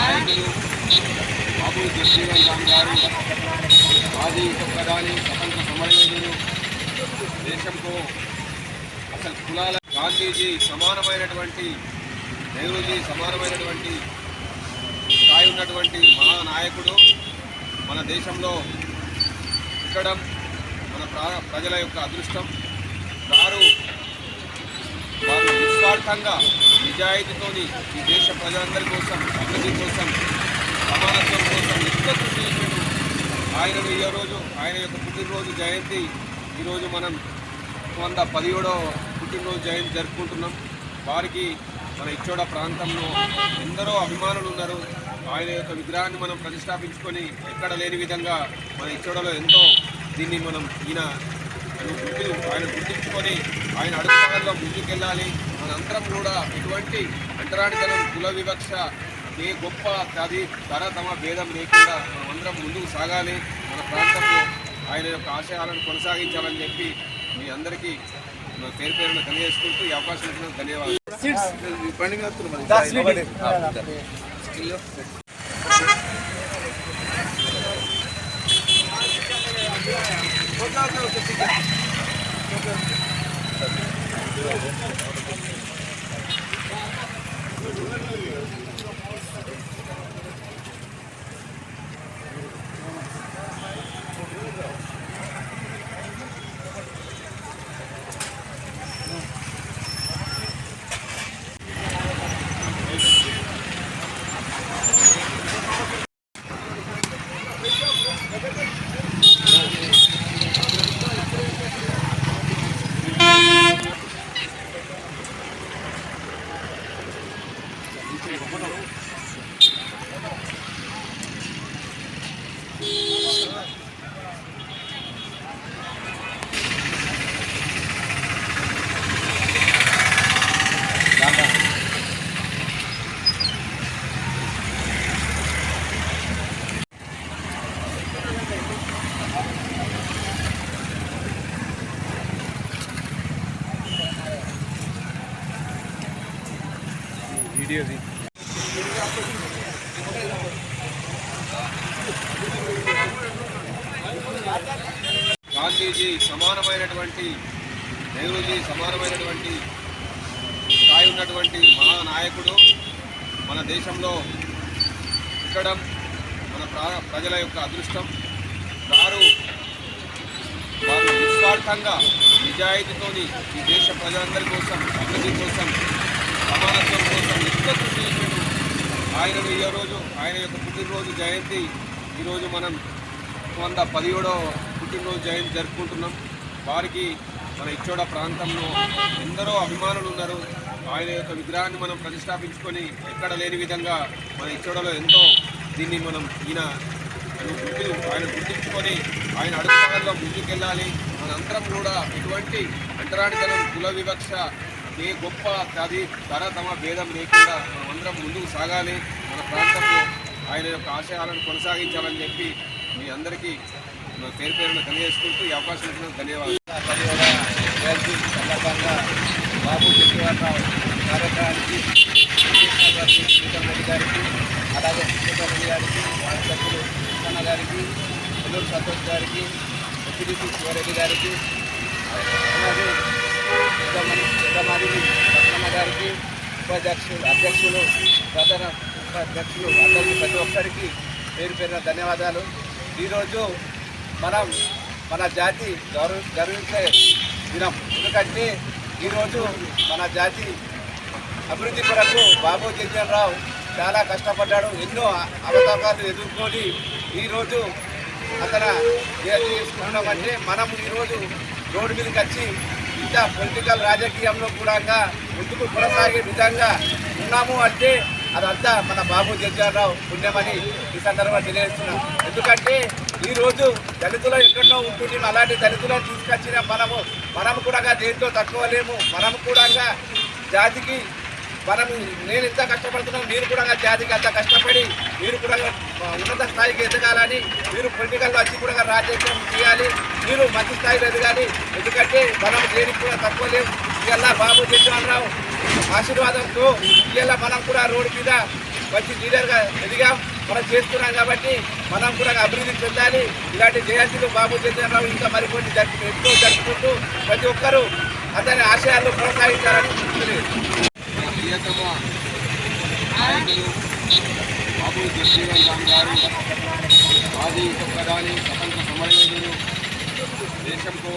నాయకులు బాబు జస్జీవన్ రామ్ గారు మాజీ ఉప ప్రధాని స్వతంత్ర సమరయోధులు దేశంతో అసలు కులాల గాంధీజీ సమానమైనటువంటి నెహ్రూజీ సమానమైనటువంటి స్థాయి ఉన్నటువంటి మహానాయకుడు మన దేశంలో పుట్టడం మన ప్రజల యొక్క అదృష్టం. వారు వారు నిస్వార్థంగా నిజాయితీతోని ఈ దేశ ప్రజలందరి కోసం అభివృద్ధి కోసం సమానత్వం కోసం ఎంతో కృషి చేశారు ఈ రోజు ఆయన యొక్క పుట్టినరోజు జయంతి ఈరోజు మనం వంద పదిహేడో పుట్టినరోజు జయంతి జరుపుకుంటున్నాం. వారికి మన ఇచ్చోడ ప్రాంతంలో ఎందరో అభిమానులు ఉన్నారు. ఆయన యొక్క విగ్రహాన్ని మనం ప్రతిష్టాపించుకొని ఎక్కడ లేని విధంగా మన ఇచ్చోడలో ఎంతో దీన్ని మనం ఈయన గుర్తి ఆయన గుర్తించుకొని ఆయన అడుగుదారుల్లో ముందుకెళ్ళాలి. మనందరం కూడా ఎటువంటి అంటరానితనం కుల వివక్ష ఏ గొప్ప తది తర తమ భేదం లేకుండా మనమందరం ముందుకు సాగాలి. మన ప్రాంతంలో ఆయన యొక్క ఆశయాలను కొనసాగించాలని చెప్పి మీ అందరికీ పేరు పేరున తెలియజేసుకుంటూ ఈ అవకాశం ఇచ్చినందుకు ధన్యవాదాలు. ஓகே ஓகே ஓகே சீக்கிரம் ஓகே ஓகே గాంధీజీ సమానమైనటువంటి నెహ్రూజీ సమానమైనటువంటి స్థాయి ఉన్నటువంటి మహానాయకుడు మన దేశంలో పుట్టడం మన ప్రా- ప్రజల యొక్క అదృష్టం. వారు వారు నిస్వార్థంగా నిజాయితీతోని ఈ దేశ ప్రజలందరి కోసం అభివృద్ధి కోసం సమానత్వం కోసం ఎంతో కృషి చేశారు ఆయనను ఈ రోజు ఆయన యొక్క పుట్టినరోజు జయంతి. ఈరోజు మనం వంద పదిహేడో పుట్టినరోజు జయంతి జరుపుకుంటున్నాం. వారికి మన ఇచ్చోడ ప్రాంతంలో ఎందరో అభిమానులు ఉన్నారు. ఆయన యొక్క విగ్రహాన్ని మనం ప్రతిష్టాపించుకొని ఎక్కడ లేని విధంగా మన ఇచ్చోడలో ఎంతో దీన్ని మనం ఈయన ఆయన ఆయన గుర్తించుకొని ఆయన అడుగుదారుల్లో ముందుకెళ్ళాలి. మనందరం కూడా ఎటువంటి అంటరానితనం కుల వివక్ష ఏ గొప్ప అది తర తమ భేదం లేకుండా మనమందరం ముందుకు సాగాలి. మన ప్రాంతంలో ఆయన యొక్క ఆశయాలను కొనసాగించాలని చెప్పి మీ అందరికీ పేరు పేరున తెలియజేసుకుంటూ ఈ అవకాశం ఇచ్చినందుకు ధన్యవాదాలు. సందర్భంగా బాబు జగ్జీవనరావు కార్యక్రమానికి కృష్ణ రెడ్డి గారికి అలాగే శ్రీధర్ రెడ్డి గారికి వారి సభ్యులు కృష్ణ గారికి నెల్లూరు సంతోష్ గారికి ఎస్డిపి శివరెడ్డి గారికి అలాగే పెద్దమని పెద్దమాదిరి గారికి ఉపాధ్యక్షులు అధ్యక్షులు ప్రధాన ఉపాధ్యక్షులు అందరికీ ప్రతి ఒక్కరికి పేరు పేరున ధన్యవాదాలు. ఈరోజు మనం మన జాతి గౌరవ గర్వించే దినం. ఎందుకంటే ఈరోజు మన జాతి అభివృద్ధి కొరకు బాబు జగ్జన్ చాలా కష్టపడ్డాడు. ఎన్నో అవతాకాలు ఎదుర్కొని ఈరోజు అతను చేసుకుంటామంటే చేసుకుంటున్నాం అంటే మనం ఈరోజు రోడ్డు మీదకి వచ్చి ఇంత పొలిటికల్ రాజకీయంలో కూడా ముందుకు కొనసాగే విధంగా ఉన్నాము అంటే అదంతా మన బాబు జగ్జారావు పుణ్యమని ఈ సందర్భంగా తెలియజేస్తున్నాం. ఎందుకంటే ఈరోజు దళితులు ఎక్కడో ఉంటుంది అలాంటి దళితులను తీసుకొచ్చిన మనము మనం కూడా దేంతో తక్కువ లేము మనం కూడా జాతికి మనం నేను ఎంత కష్టపడుతున్నాం మీరు కూడా జాతికి అంత కష్టపడి మీరు కూడా ఉన్నత స్థాయికి ఎదగాలని మీరు పొలిటికల్లో వచ్చి కూడా రాజకీయం చేయాలి మీరు మంచి స్థాయిలో ఎదగాలి. ఎందుకంటే మనం దేనికి కూడా తక్కువ లేవు. ఇలా బాబు జగ్జీవనరావు ఆశీర్వాదంతో ఇలా మనం కూడా రోడ్డు మీద మంచి లీడర్గా ఎదిగాం. మనం చేస్తున్నాం కాబట్టి మనం కూడా అభివృద్ధి చెందాలి. ఇలాంటి జయంతులు బాబు చంద్రరావు ఇంకా మరికొన్ని జరుపు ఎంతో జరుపుకుంటూ ప్రతి ఒక్కరూ అతని ఆశయాలు కొనసాగించాలని ప్రియతమ నాయకులు బాబు జగజీవన్ రామ్ గారు మాజీ ఉప ప్రధాని స్వతంత్ర సమరయోధులు దేశంతో